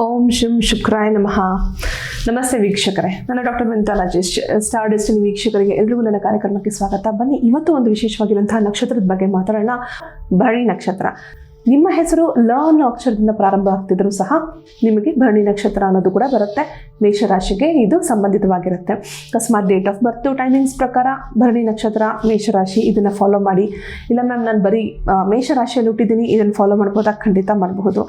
ಓಂ ಶಿಂ ಶುಕ್ರಾಯ ನಮಃ. ನಮಸ್ತೆ ವೀಕ್ಷಕರೇ. ನನ್ನ ಡಾಕ್ಟರ್ ಮೆಂಟಾಲಜಿಸ್ಟ್ ಸ್ಟಾರ್ ಡೆಸ್ಟಿನಿ ವೀಕ್ಷಕರಿಗೆ ಎಲ್ರಿಗೂ ನನ್ನ ಕಾರ್ಯಕ್ರಮಕ್ಕೆ ಸ್ವಾಗತ. ಬನ್ನಿ, ಇವತ್ತು ಒಂದು ವಿಶೇಷವಾಗಿರುವಂತಹ ನಕ್ಷತ್ರದ ಬಗ್ಗೆ ಮಾತಾಡೋಣ. ಭರಣಿ ನಕ್ಷತ್ರ. ನಿಮ್ಮ ಹೆಸರು ಲ ಅನ್ನೋ ಅಕ್ಷರದಿಂದ ಪ್ರಾರಂಭ ಆಗ್ತಿದ್ರು ಸಹ ನಿಮಗೆ ಭರಣಿ ನಕ್ಷತ್ರ ಅನ್ನೋದು ಕೂಡ ಬರುತ್ತೆ. ಮೇಷರಾಶಿಗೆ ಇದು ಸಂಬಂಧಿತವಾಗಿರುತ್ತೆ. ಅಕಸ್ಮಾತ್ ಡೇಟ್ ಆಫ್ ಬರ್ತು ಟೈಮಿಂಗ್ಸ್ ಪ್ರಕಾರ ಭರಣಿ ನಕ್ಷತ್ರ, ಮೇಷರಾಶಿ ಇದನ್ನು ಫಾಲೋ ಮಾಡಿ. ಇಲ್ಲ ಮ್ಯಾಮ್ ನಾನು ಬರೀ ಮೇಷರಾಶಿಯಲ್ಲಿ ಹುಟ್ಟಿದ್ದೀನಿ, ಇದನ್ನು ಫಾಲೋ ಮಾಡ್ಬೋದಾ? ಖಂಡಿತ ಮಾಡಬಹುದು.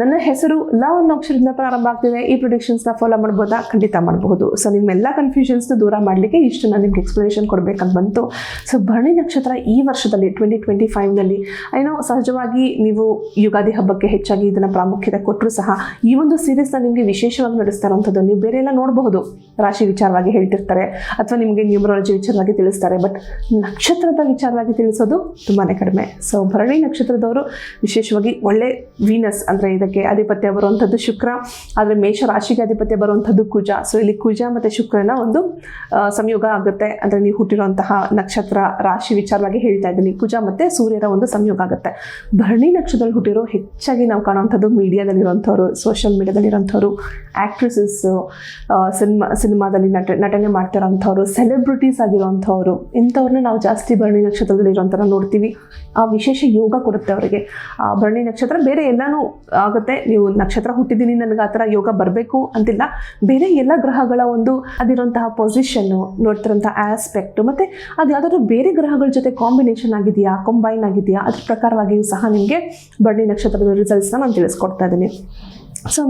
ನನ್ನ ಹೆಸರು ಲ ಅನ್ನೋ ಅಕ್ಷರದಿಂದ ಪ್ರಾರಂಭ ಆಗ್ತಿದೆ. ಈ ಪ್ರೊಡಿಕ್ಷನ್ಸ್ನ ಫಾಲೋ ಮಾಡ್ಬೋದಾ? ಖಂಡಿತ ಮಾಡಬಹುದು. ಸೊ ನಿಮ್ಮೆಲ್ಲ ಕನ್ಫ್ಯೂಷನ್ಸ್ನ ದೂರ ಮಾಡಲಿಕ್ಕೆ ಇಷ್ಟು ನಾನು ನಿಮ್ಗೆ ಎಕ್ಸ್ಪ್ಲನೇಷನ್ ಕೊಡಬೇಕಂತ ಬಂತು. ಸೊ ಭರಣಿ ನಕ್ಷತ್ರ ಈ ವರ್ಷದಲ್ಲಿ ಟ್ವೆಂಟಿ ಟ್ವೆಂಟಿ ಫೈವ್ನಲ್ಲಿ ಐನೋ ಸಹಜವಾಗಿ ನೀವು ಯುಗಾದಿ ಹಬ್ಬಕ್ಕೆ ಹೆಚ್ಚಾಗಿ ಇದನ್ನು ಪ್ರಾಮುಖ್ಯತೆ ಕೊಟ್ಟರು ಸಹ ಈ ಒಂದು ಸೀರೀಸ್ನ ನಿಮಗೆ ವಿಶೇಷವಾಗಿ ನಡೆಸ್ತಾ ನೀವು ಬೇರೆ ಎಲ್ಲ ನೋಡಬಹುದು. ರಾಶಿ ವಿಚಾರವಾಗಿ ಹೇಳ್ತಿರ್ತಾರೆ ಅಥವಾ ನಿಮಗೆ ನ್ಯೂಮರಾಲಜಿ ವಿಚಾರವಾಗಿ ತಿಳಿಸ್ತಾರೆ. ಬಟ್ ನಕ್ಷತ್ರದ ವಿಚಾರವಾಗಿ ತಿಳಿಸೋದು ತುಂಬಾ ಕಡಿಮೆ. ಸೊ ಭರಣಿ ನಕ್ಷತ್ರದವರು ವಿಶೇಷವಾಗಿ ಒಳ್ಳೆ ವೀನಸ್ ಅಂದರೆ ಇದಕ್ಕೆ ಆಧಿಪತ್ಯ ಬರುವಂಥದ್ದು ಶುಕ್ರ. ಆದರೆ ಮೇಷ ರಾಶಿಗೆ ಆಧಿಪತ್ಯ ಬರುವಂಥದ್ದು ಕುಜ. ಸೊ ಇಲ್ಲಿ ಕುಜ ಮತ್ತು ಶುಕ್ರನ ಒಂದು ಸಂಯೋಗ ಆಗುತ್ತೆ. ಅಂದರೆ ನೀವು ಹುಟ್ಟಿರುವಂತಹ ನಕ್ಷತ್ರ ರಾಶಿ ವಿಚಾರವಾಗಿ ಹೇಳ್ತಾ ಇದ್ದೀನಿ. ಕುಜ ಮತ್ತು ಸೂರ್ಯರ ಒಂದು ಸಂಯೋಗ ಆಗುತ್ತೆ. ಭರಣಿ ನಕ್ಷತ್ರದಲ್ಲಿ ಹುಟ್ಟಿರೋ ಹೆಚ್ಚಾಗಿ ನಾವು ಕಾಣುವಂಥದ್ದು ಮೀಡಿಯಾದಲ್ಲಿರುವಂಥವ್ರು ಸೋಷಿಯಲ್ ಮೀಡಿಯಾದಲ್ಲಿರೋಂಥವ್ರು ಆ್ಯಕ್ಟ್ರೆಸಸ್ಸು ಸಿನಿಮಾ ಸಿನಿಮಾದಲ್ಲಿ ನಟ, ನಟನೆ ಮಾಡ್ತಿರೋಂಥವ್ರು ಸೆಲೆಬ್ರಿಟೀಸ್ ಆಗಿರೋಂಥವ್ರು ಇಂಥವ್ರನ್ನ ನಾವು ಜಾಸ್ತಿ ಭರಣಿ ನಕ್ಷತ್ರದಲ್ಲಿ ಇರೋಂಥರ ನೋಡ್ತೀವಿ. ಆ ವಿಶೇಷ ಯೋಗ ಕೊಡುತ್ತೆ ಅವರಿಗೆ. ಆ ಭರಣಿ ನಕ್ಷತ್ರ ಬೇರೆ ಎಲ್ಲನೂ ಆಗುತ್ತೆ. ನೀವು ನಕ್ಷತ್ರ ಹುಟ್ಟಿದ್ದೀನಿ, ನನಗೆ ಆ ಥರ ಯೋಗ ಬರಬೇಕು ಅಂತಿಲ್ಲ. ಬೇರೆ ಎಲ್ಲ ಗ್ರಹಗಳ ಒಂದು ಅದಿರೋಂತಹ ಪೊಸಿಷನ್ನು ನೋಡ್ತಿರೋಂಥ ಆಸ್ಪೆಕ್ಟು ಮತ್ತು ಅದು ಯಾವುದಾದ್ರೂ ಬೇರೆ ಗ್ರಹಗಳ ಜೊತೆ ಕಾಂಬಿನೇಷನ್ ಆಗಿದೆಯಾ ಕಂಬೈನ್ ಆಗಿದೆಯಾ, ಅದ್ರ ಪ್ರಕಾರವಾಗಿಯೂ ಸಹ ನಿಮಗೆ ಭರಣಿ ನಕ್ಷತ್ರದ ರಿಸಲ್ಟ್ಸ್ನ ನಾನು ತಿಳಿಸ್ಕೊಡ್ತಾ ಇದ್ದೀನಿ. ಸೊ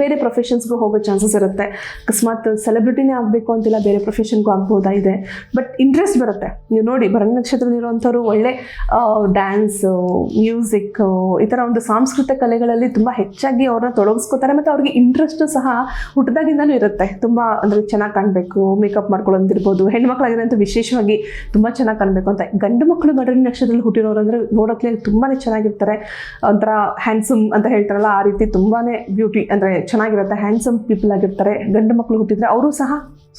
ಬೇರೆ ಪ್ರೊಫೆಷನ್ಸ್ಗೂ ಹೋಗೋ ಚಾನ್ಸಸ್ ಇರುತ್ತೆ. ಅಕಸ್ಮಾತ್ ಸೆಲೆಬ್ರಿಟಿನೇ ಆಗಬೇಕು ಅಂತಿಲ್ಲ, ಬೇರೆ ಪ್ರೊಫೆಷನ್ಗೂ ಆಗ್ಬೋದಾ ಇದೆ. ಬಟ್ ಇಂಟ್ರೆಸ್ಟ್ ಬರುತ್ತೆ. ನೀವು ನೋಡಿ, ಭರಣಿ ನಕ್ಷತ್ರದಲ್ಲಿರುವಂಥವ್ರು ಒಳ್ಳೆ ಡ್ಯಾನ್ಸು ಮ್ಯೂಸಿಕ್ ಈ ಥರ ಒಂದು ಸಾಂಸ್ಕೃತಿಕ ಕಲೆಗಳಲ್ಲಿ ತುಂಬ ಹೆಚ್ಚಾಗಿ ಅವ್ರನ್ನ ತೊಡಗಿಸ್ಕೋತಾರೆ ಮತ್ತು ಅವ್ರಿಗೆ ಇಂಟ್ರೆಸ್ಟು ಸಹ ಹುಟ್ಟದಾಗಿಂದನೂ ಇರುತ್ತೆ. ತುಂಬ ಅಂದರೆ ಚೆನ್ನಾಗಿ ಕಾಣಬೇಕು ಮೇಕಪ್ ಮಾಡ್ಕೊಳ್ಳೋದಿರ್ಬೋದು ಹೆಣ್ಮಕ್ಳಾಗಿರೋಂಥ ವಿಶೇಷವಾಗಿ ತುಂಬ ಚೆನ್ನಾಗಿ ಕಾಣಬೇಕು ಅಂತ. ಗಂಡು ಮಕ್ಕಳು ಭರಣಿ ನಕ್ಷತ್ರದಲ್ಲಿ ಹುಟ್ಟಿರೋರು ಅಂದರೆ ನೋಡೋಕ್ಕೆ ತುಂಬಾ ಚೆನ್ನಾಗಿರ್ತಾರೆ. ಒಂಥರ ಹ್ಯಾಂಡ್ಸಮ್ ಅಂತ ಹೇಳ್ತಾರಲ್ಲ, ಆ ರೀತಿ ತುಂಬಾ ಬ್ಯೂಟಿ ಅಂದರೆ ಚೆನ್ನಾಗಿರುತ್ತೆ ಹ್ಯಾಂಡ್ಸಮ್ ಪೀಪಲ್ ಆಗಿರ್ತಾರೆ, ಗಂಡು ಮಕ್ಕಳು ಹುಟ್ಟಿದ್ರೆ ಅವರು ಸಹ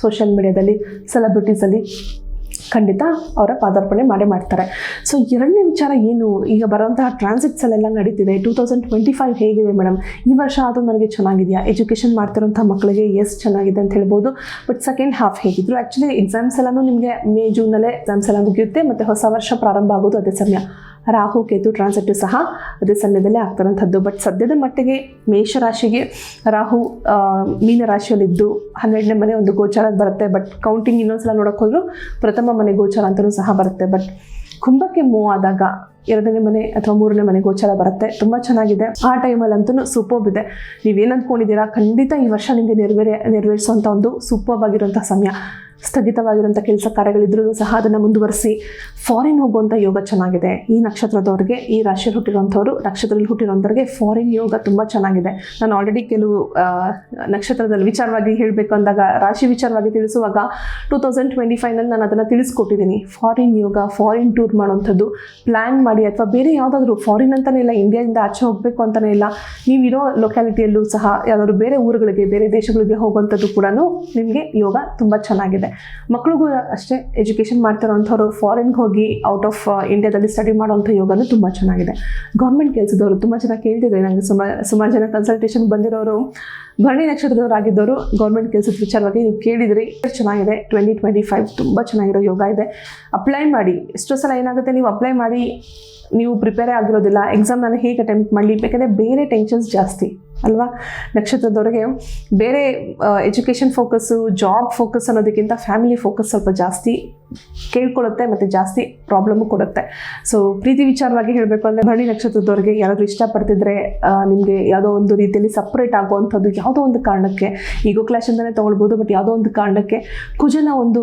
ಸೋಷಿಯಲ್ ಮೀಡಿಯಾದಲ್ಲಿ ಸೆಲೆಬ್ರಿಟೀಸಲ್ಲಿ ಖಂಡಿತ ಅವರ ಪಾದಾರ್ಪಣೆ ಮಾಡೇ ಮಾಡ್ತಾರೆ. ಸೊ ಎರಡನೇ ವಿಚಾರ ಏನು? ಈಗ ಬರೋಂತಹ ಟ್ರಾನ್ಸಿಟ್ಸ್ ಅಲ್ಲೆಲ್ಲ ನಡೀತಿದೆ. ಟೂ ತೌಸಂಡ್ ಟ್ವೆಂಟಿ ಫೈವ್ ಹೇಗಿದೆ ಮೇಡಮ್ ಈ ವರ್ಷ ಆದರೂ ನನಗೆ ಚೆನ್ನಾಗಿದೆಯಾ? ಎಜುಕೇಷನ್ ಮಾಡ್ತಿರೋಂಥ ಮಕ್ಕಳಿಗೆ ಎಸ್ ಚೆನ್ನಾಗಿದೆ ಅಂತ ಹೇಳ್ಬೋದು. ಬಟ್ ಸೆಕೆಂಡ್ ಹಾಫ್ ಹೇಗಿದ್ರು? ಆ್ಯಕ್ಚುಲಿ ಎಕ್ಸಾಮ್ಸ್ ಎಲ್ಲನೂ ನಿಮಗೆ ಮೇ ಜೂನಲ್ಲೇ ಎಕ್ಸಾಮ್ಸ್ ಎಲ್ಲ ಮುಗಿಯುತ್ತೆ, ಮತ್ತು ಹೊಸ ವರ್ಷ ಪ್ರಾರಂಭ ಆಗೋದು ಅದೇ ಸಮಯ. ರಾಹು, ಕೇತು ಟ್ರಾನ್ಸಿಟ್ಟು ಸಹ ಅದೇ ಸಮಯದಲ್ಲೇ ಆಗ್ತಿರೋಂಥದ್ದು. ಬಟ್ ಸದ್ಯದ ಮಟ್ಟಿಗೆ ಮೇಷರಾಶಿಗೆ ರಾಹು ಮೀನ ಮೀನರಾಶಿಯಲ್ಲಿದ್ದು ಹನ್ನೆರಡನೇ ಮನೆ ಒಂದು ಗೋಚಾರ ಬರುತ್ತೆ. ಬಟ್ ಕೌಂಟಿಂಗ್ ಇನ್ನೊಂದ್ಸಲ ನೋಡೋಕೆ ಹೋದ್ರು ಪ್ರಥಮ ಮನೆ ಗೋಚಾರ ಅಂತಲೂ ಸಹ ಬರುತ್ತೆ. ಬಟ್ ಕುಂಭಕ್ಕೆ ಮೂವ್ ಆದಾಗ ಎರಡನೇ ಮನೆ ಅಥವಾ ಮೂರನೇ ಮನೆ ಗೋಚಾರ ಬರುತ್ತೆ. ತುಂಬ ಚೆನ್ನಾಗಿದೆ. ಆ ಟೈಮಲ್ಲಂತೂ ಸೂಪರ್ಬ್ ಇದೆ. ನೀವೇನು ಅಂದ್ಕೊಂಡಿದ್ದೀರಾ ಖಂಡಿತ ಈ ವರ್ಷ ನಿಮಗೆ ನೆರವೇರಿ ನೆರವೇರಿಸುವಂಥ ಒಂದು ಸೂಪರ್ಬ್ ಆಗಿರುವಂಥ ಸಮಯ. ಸ್ಥಗಿತವಾಗಿರುವಂಥ ಕೆಲಸ ಕಾರ್ಯಗಳಿದ್ರೂ ಸಹ ಅದನ್ನು ಮುಂದುವರಿಸಿ ಫಾರಿನ್ ಹೋಗುವಂಥ ಯೋಗ ಚೆನ್ನಾಗಿದೆ. ಈ ನಕ್ಷತ್ರದವ್ರಿಗೆ, ಈ ರಾಶಿಯಲ್ಲಿ ಹುಟ್ಟಿರುವಂಥವ್ರು, ನಕ್ಷತ್ರದಲ್ಲಿ ಹುಟ್ಟಿರುವಂಥವ್ರಿಗೆ ಫಾರಿನ್ ಯೋಗ ತುಂಬ ಚೆನ್ನಾಗಿದೆ. ನಾನು ಆಲ್ರೆಡಿ ಕೆಲವು ನಕ್ಷತ್ರದಲ್ಲಿ ವಿಚಾರವಾಗಿ ಹೇಳಬೇಕು ಅಂದಾಗ, ರಾಶಿ ವಿಚಾರವಾಗಿ ತಿಳಿಸುವಾಗ ಟೂ ತೌಸಂಡ್ ಟ್ವೆಂಟಿ ಫೈವ್ನಲ್ಲಿ ನಾನು ಅದನ್ನು ತಿಳಿಸ್ಕೊಟ್ಟಿದ್ದೀನಿ. ಫಾರಿನ್ ಯೋಗ ಫಾರಿನ್ ಟೂರ್ ಮಾಡೋವಂಥದ್ದು ಪ್ಲ್ಯಾನ್ ಮಾಡಿ ಅಥವಾ ಬೇರೆ ಯಾವುದಾದ್ರೂ ಫಾರಿನ್ ಅಂತಲೇ ಇಲ್ಲ ಇಂಡಿಯಾದಿಂದ ಆಚೆ ಹೋಗಬೇಕು ಅಂತಲೇ ಇಲ್ಲ, ನೀವಿರೋ ಲೊಕ್ಯಾಲಿಟಿಯಲ್ಲೂ ಸಹ ಯಾವುದಾದ್ರು ಬೇರೆ ಊರುಗಳಿಗೆ, ಬೇರೆ ದೇಶಗಳಿಗೆ ಹೋಗುವಂಥದ್ದು ಕೂಡ ನಿಮಗೆ ಯೋಗ ತುಂಬ ಚೆನ್ನಾಗಿದೆ. ಮಕ್ಳಿಗೂ ಅಷ್ಟೇ ಎಜುಕೇಷನ್ ಮಾಡ್ತಿರೋಂಥವ್ರು ಫಾರಿನ್ಗೆ ಹೋಗಿ ಔಟ್ ಆಫ್ ಇಂಡಿಯಾದಲ್ಲಿ ಸ್ಟಡಿ ಮಾಡೋವಂಥ ಯೋಗನೂ ತುಂಬ ಚೆನ್ನಾಗಿದೆ. ಗೌರ್ಮೆಂಟ್ ಕೆಲಸದವರು ತುಂಬ ಚೆನ್ನಾಗಿ ಕೇಳ್ತಿದ್ದಾರೆ ನನಗೆ ಸುಮಾರು ಸುಮಾರು ಜನ ಕನ್ಸಲ್ಟೇಷನ್ ಬಂದಿರೋರು, ಭರಣಿ ನಕ್ಷತ್ರದವರಾಗಿದ್ದವರು ಗೌರ್ಮೆಂಟ್ ಕೆಲಸದ ವಿಚಾರವಾಗಿ ನೀವು ಕೇಳಿದ್ರಿ. ಚೆನ್ನಾಗಿದೆ. ಟ್ವೆಂಟಿ ಟ್ವೆಂಟಿ ಫೈವ್ ತುಂಬ ಚೆನ್ನಾಗಿರೋ ಯೋಗ ಇದೆ. ಅಪ್ಲೈ ಮಾಡಿ. ಎಷ್ಟೋ ಸಲ ಏನಾಗುತ್ತೆ, ನೀವು ಅಪ್ಲೈ ಮಾಡಿ, ನೀವು ಪ್ರಿಪೇರೇ ಆಗಿರೋದಿಲ್ಲ. ಎಕ್ಸಾಮ್ ನಾನು ಹೇಗೆ ಅಟೆಂಪ್ಟ್ ಮಾಡಲಿ? ಬೇಕಂದರೆ ಬೇರೆ ಟೆನ್ಷನ್ಸ್ ಜಾಸ್ತಿ. ಅಲ್ವಾ? ನಕ್ಷತ್ರದವ್ರಿಗೆ ಬೇರೆ ಎಜುಕೇಷನ್ ಫೋಕಸ್ಸು ಜಾಬ್ ಫೋಕಸ್ ಅನ್ನೋದಕ್ಕಿಂತ ಫ್ಯಾಮಿಲಿ ಫೋಕಸ್ ಸ್ವಲ್ಪ ಜಾಸ್ತಿ ಕೇಳ್ಕೊಳ್ಳುತ್ತೆ ಮತ್ತು ಜಾಸ್ತಿ ಪ್ರಾಬ್ಲಮ್ಮು ಕೊಡುತ್ತೆ. ಸೊ ಪ್ರೀತಿ ವಿಚಾರವಾಗಿ ಹೇಳಬೇಕು ಅಂದರೆ ಭರಣಿ ನಕ್ಷತ್ರದವ್ರಿಗೆ ಯಾರಾದರೂ ಇಷ್ಟಪಡ್ತಿದ್ರೆ ನಿಮಗೆ ಯಾವುದೋ ಒಂದು ರೀತಿಯಲ್ಲಿ ಸಪ್ರೇಟ್ ಆಗುವಂಥದ್ದು ಯಾವುದೋ ಒಂದು ಕಾರಣಕ್ಕೆ ಈಗೋ ಕ್ಲಾಶ್ ಅಂತಲೇ ತೊಗೊಳ್ಬೋದು ಬಟ್ ಯಾವುದೋ ಒಂದು ಕಾರಣಕ್ಕೆ ಕುಜನ ಒಂದು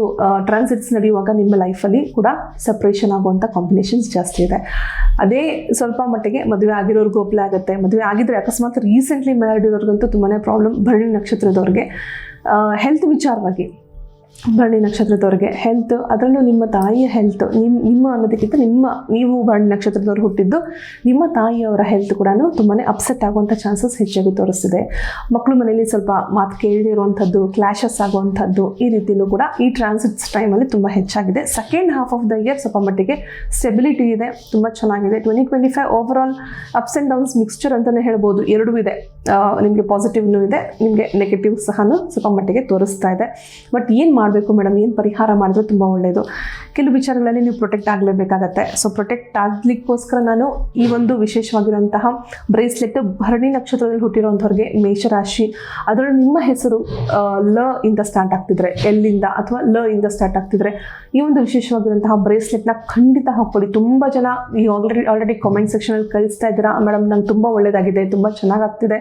ಟ್ರಾನ್ಸಿಟ್ಸ್ ನಡೆಯುವಾಗ ನಿಮ್ಮ ಲೈಫಲ್ಲಿ ಕೂಡ ಸಪ್ರೇಷನ್ ಆಗುವಂಥ ಕಾಂಬಿನೇಷನ್ಸ್ ಜಾಸ್ತಿ ಇದೆ. ಅದೇ ಸ್ವಲ್ಪ ಮಟ್ಟಿಗೆ ಮದುವೆ ಆಗಿರೋರ್ಗೂ ಅಪ್ಲೈ ಆಗುತ್ತೆ. ಮದುವೆ ಆಗಿದ್ರೆ ಅಕಸ್ಮಾತ್ ರೀಸೆಂಟ್ಲಿ ಮ್ಯಾರಿಡ್ ಇರೋರ್ಗಂತೂ ತುಂಬಾ ಪ್ರಾಬ್ಲಮ್ ಭರಣಿ ನಕ್ಷತ್ರದವ್ರಿಗೆ. ಹೆಲ್ತ್ ವಿಚಾರವಾಗಿ. ಭರಣಿ ನಕ್ಷತ್ರದವ್ರಿಗೆ ಹೆಲ್ತ್ ಅದರಲ್ಲೂ ನಿಮ್ಮ ತಾಯಿಯ ಹೆಲ್ತ್ ನಿಮ್ಮ ನಿಮ್ಮ ಅನ್ನೋದಕ್ಕಿಂತ ನಿಮ್ಮ, ನೀವು ಭರಣಿ ನಕ್ಷತ್ರದವ್ರು ಹುಟ್ಟಿದ್ದು ನಿಮ್ಮ ತಾಯಿಯವರ ಹೆಲ್ತ್ ಕೂಡ ತುಂಬಾ ಅಪ್ಸೆಟ್ ಆಗುವಂಥ ಚಾನ್ಸಸ್ ಹೆಚ್ಚಾಗಿ ತೋರಿಸ್ತಿದೆ. ಮಕ್ಕಳು ಮನೇಲಿ ಸ್ವಲ್ಪ ಮಾತು ಕೇಳದಿರುವಂಥದ್ದು ಕ್ಲಾಶಸ್ ಆಗುವಂಥದ್ದು ಈ ರೀತಿಯೂ ಕೂಡ ಈ ಟ್ರಾನ್ಸಿಟ್ಸ್ ಟೈಮಲ್ಲಿ ತುಂಬ ಹೆಚ್ಚಾಗಿದೆ. Second half of the year ಸ್ವಲ್ಪ ಮಟ್ಟಿಗೆ ಸ್ಟೆಬಿಲಿಟಿ ಇದೆ, ತುಂಬ ಚೆನ್ನಾಗಿದೆ. Twenty twenty five overall ups and downs mixture ಅಂತಲೇ ಹೇಳ್ಬೋದು. ಎರಡೂ ಇದೆ. ನಿಮಗೆ ಪಾಸಿಟಿವ್ನೂ ಇದೆ, ನಿಮಗೆ ನೆಗೆಟಿವ್ ಸಹ ಸ್ವಲ್ಪ ಮಟ್ಟಿಗೆ ತೋರಿಸ್ತಾ ಇದೆ. ಬಟ್ ಏನು ಮಾಡಬೇಕು ಮೇಡಮ್, ಏನು ಪರಿಹಾರ ಮಾಡಿದ್ರೆ ತುಂಬ ಒಳ್ಳೆಯದು ಕೆಲವು ವಿಚಾರಗಳಲ್ಲಿ ನೀವು ಪ್ರೊಟೆಕ್ಟ್ ಆಗಲೇಬೇಕಾಗತ್ತೆ. ಸೊ ಪ್ರೊಟೆಕ್ಟ್ ಆಗಲಿಕ್ಕೋಸ್ಕರ ನಾನು ಈ ಒಂದು ವಿಶೇಷವಾಗಿರುವಂತಹ ಬ್ರೇಸ್ಲೆಟ್ ಭರಣಿ ನಕ್ಷತ್ರದಲ್ಲಿ ಹುಟ್ಟಿರುವಂಥವ್ರಿಗೆ ಮೇಷರಾಶಿ, ಅದರಲ್ಲಿ ನಿಮ್ಮ ಹೆಸರು ಲ ಇಂದ ಸ್ಟಾರ್ಟ್ ಆಗ್ತಿದ್ರೆ ಎಲ್ಲಿಂದ ಅಥವಾ ಲ ಇಂದ ಸ್ಟಾರ್ಟ್ ಆಗ್ತಿದ್ರೆ, ಈ ಒಂದು ವಿಶೇಷವಾಗಿರುವಂತಹ ಬ್ರೇಸ್ಲೆಟ್ನ ಖಂಡಿತ ಹಾಕ್ಕೊಳ್ಳಿ. ತುಂಬ ಜನ ಈ ಆಲ್ರೆಡಿ ಆಲ್ರೆಡಿ ಕಾಮೆಂಟ್ ಸೆಕ್ಷನಲ್ಲಿ ಕಳಿಸ್ತಾ ಇದ್ದೀರಾ, ಮೇಡಮ್ ನಂಗೆ ತುಂಬ ಒಳ್ಳೇದಾಗಿದೆ, ತುಂಬ ಚೆನ್ನಾಗಾಗ್ತಿದೆ.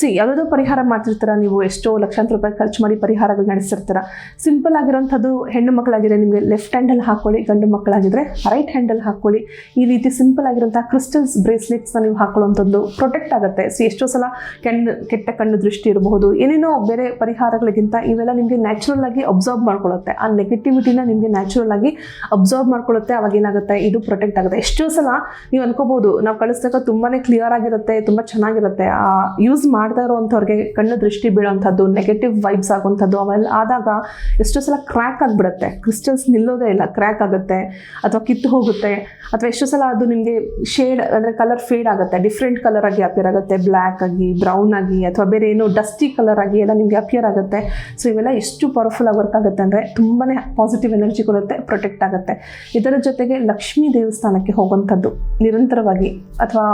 ಸಿ ಯಾವುದಾದ್ರು ಪರಿಹಾರ ಮಾಡ್ತಿರ್ತೀರ ನೀವು? ಎಷ್ಟೋ ಲಕ್ಷಾಂತರ ರೂಪಾಯಿ ಖರ್ಚು ಮಾಡಿ ಪರಿಹಾರಗಳು ನಡೆಸಿರ್ತೀರ ಸಿಂಪಲ್ ಆಗಿರೋಂಥದ್ದು ಹೆಣ್ಣು ಮಕ್ಕಳಾಗಿದ್ರೆ ನಿಮಗೆ ಲೆಫ್ಟ್ ಹ್ಯಾಂಡಲ್ಲಿ ಹಾಕ್ಕೊಳ್ಳಿ, ಗಂಡು ಮಕ್ಕಳಾಗಿದ್ರೆ ರೈಟ್ ಹ್ಯಾಂಡಲ್ ಹಾಕ್ಕೊಳ್ಳಿ. ಈ ರೀತಿ ಸಿಂಪಲ್ ಆಗಿರೋಂಥ ಕ್ರಿಸ್ಟಲ್ಸ್ ಬ್ರೇಸ್ಲೆಟ್ಸ್ನ ನೀವು ಹಾಕೊಳ್ಳುವಂಥದ್ದು ಪ್ರೊಟೆಕ್ಟ್ ಆಗುತ್ತೆ. ಸೊ ಎಷ್ಟೋ ಸಲ ಕಣ್ಣು, ಕೆಟ್ಟ ಕಣ್ಣು ದೃಷ್ಟಿ ಇರಬಹುದು, ಏನೇನೋ ಬೇರೆ ಪರಿಹಾರಗಳಿಗಿಂತ ಇವೆಲ್ಲ ನಿಮಗೆ ನ್ಯಾಚುರಲ್ ಆಗಿ ಅಬ್ಸರ್ವ್ ಮಾಡ್ಕೊಳ್ಳುತ್ತೆ. ಆ ನೆಗೆಟಿವಿಟಿನ ನಿಮಗೆ ನ್ಯಾಚುರಲ್ ಆಗಿ ಅಬ್ಸರ್ವ್ ಮಾಡ್ಕೊಳ್ಳುತ್ತೆ. ಅವಾಗ ಏನಾಗುತ್ತೆ? ಇದು ಪ್ರೊಟೆಕ್ಟ್ ಆಗುತ್ತೆ. ಎಷ್ಟೋ ಸಲ ನೀವು ಅನ್ಕೋಬಹುದು, ನಾವು ಕಳಿಸಿದಾಗ ತುಂಬಾ ಕ್ಲಿಯರ್ ಆಗಿರುತ್ತೆ, ತುಂಬ ಚೆನ್ನಾಗಿರುತ್ತೆ. ಆ ಯೂಸ್ ಮಾಡ್ತಾ ಇರೋವಂಥವ್ರಿಗೆ ಕಣ್ಣು ದೃಷ್ಟಿ ಬೀಳೋವಂಥದ್ದು ನೆಗೆಟಿವ್ ವೈಬ್ಸ್ ಆಗುವಂಥದ್ದು ಅವೆಲ್ಲ ಆದಾಗ ಎಷ್ಟೋ ಸಲ ಕ್ರ್ಯಾಕ್ ಆಗಿಬಿಡುತ್ತೆ. ಕ್ರಿಸ್ಟಲ್ಸ್ ನಿಲ್ಲೋದೇ ಇಲ್ಲ ಕ್ರ್ಯಾಕ್ ಆಗುತ್ತೆ, ಅಥವಾ ಕಿತ್ತು ಹೋಗುತ್ತೆ, ಅಥವಾ ಎಷ್ಟೋ ಸಲ ಅದು ನಿಮಗೆ ಶೇಡ್ ಅಂದರೆ ಕಲರ್ ಫೇಡ್ ಆಗುತ್ತೆ. ಡಿಫ್ರೆಂಟ್ ಕಲರ್ ಆಗಿ ಅಪಿಯರ್ ಆಗುತ್ತೆ. ಬ್ಲ್ಯಾಕ್ ಆಗಿ ಬ್ರೌನ್ ಆಗಿ, ಅಥವಾ ಬೇರೆ ಏನೋ ಡಸ್ಟಿ ಕಲರ್ ಆಗಿ ಎಲ್ಲ ನಿಮಗೆ ಅಪಿಯರ್ ಆಗುತ್ತೆ. ಸೊ ಇವೆಲ್ಲ ಎಷ್ಟು ಪವರ್ಫುಲ್ ಆಗಿ ವರ್ಕ್ ಆಗುತ್ತೆ ಅಂದರೆ ತುಂಬಾ ಪಾಸಿಟಿವ್ ಎನರ್ಜಿ ಕೊಡುತ್ತೆ ಪ್ರೊಟೆಕ್ಟ್ ಆಗುತ್ತೆ. ಇದರ ಜೊತೆಗೆ ಲಕ್ಷ್ಮೀ ದೇವಸ್ಥಾನಕ್ಕೆ ಹೋಗುವಂಥದ್ದು ನಿರಂತರವಾಗಿ ಅಥವಾ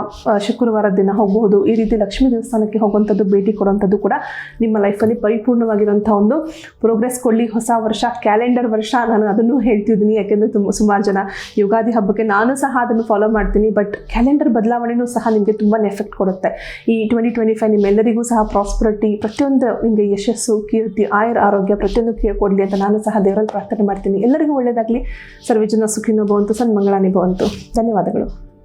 ಶುಕ್ರವಾರ ದಿನ ಹೋಗಬಹುದು ಈ ರೀತಿ ಲಕ್ಷ್ಮೀ ದೇವಸ್ಥಾನಕ್ಕೆ ಹೋಗುವಂಥದ್ದು, ಭೇಟಿ ಕೊಡುವಂಥದ್ದು ಕೂಡ ನಿಮ್ಮ ಲೈಫಲ್ಲಿ ಪರಿಪೂರ್ಣವಾಗಿರುವಂಥ ಒಂದು ಪ್ರೋಗ್ರೆಸ್ ಕೊಡಲಿ ಹೊಸ ವರ್ಷ ಕ್ಯಾಲೆಂಡರ್ ವರ್ಷ ನಾನು ಅದನ್ನು ಹೇಳ್ತಿದ್ದೀನಿ. ಯಾಕೆಂದರೆ ತುಂಬ, ಸುಮಾರು ಜನ ಯುಗಾದಿ ಹಬ್ಬಕ್ಕೆ ನಾನು ಸಹ ಅದನ್ನು ಫಾಲೋ ಮಾಡ್ತೀನಿ. ಬಟ್ ಕ್ಯಾಲೆಂಡರ್ ಬದಲಾವಣೆಯೂ ಸಹ ನಿಮಗೆ ತುಂಬಾ ಎಫೆಕ್ಟ್ ಕೊಡುತ್ತೆ. ಈ ಟ್ವೆಂಟಿ ಟ್ವೆಂಟಿ ಫೈವ್ ನಿಮ್ಮೆಲ್ಲರಿಗೂ ಸಹ ಪ್ರಾಸ್ಪರಿಟಿ ಪ್ರತಿಯೊಂದು ನಿಮಗೆ ಯಶಸ್ಸು, ಕೀರ್ತಿ, ಆಯುರ್ ಆರೋಗ್ಯ ಪ್ರತಿಯೊಂದು ಕೊಡಲಿ ಅಂತ ನಾನು ಸಹ ದೇವರಲ್ಲಿ ಪ್ರಾರ್ಥನೆ ಮಾಡ್ತೀನಿ. ಎಲ್ಲರಿಗೂ ಒಳ್ಳೆಯದಾಗಲಿ ಸರ್ವಜನ ಸುಖಿನೋ ಬಂತು ಸನ್ಮಂಗಳಾನಿ ಬಂತು ಧನ್ಯವಾದಗಳು.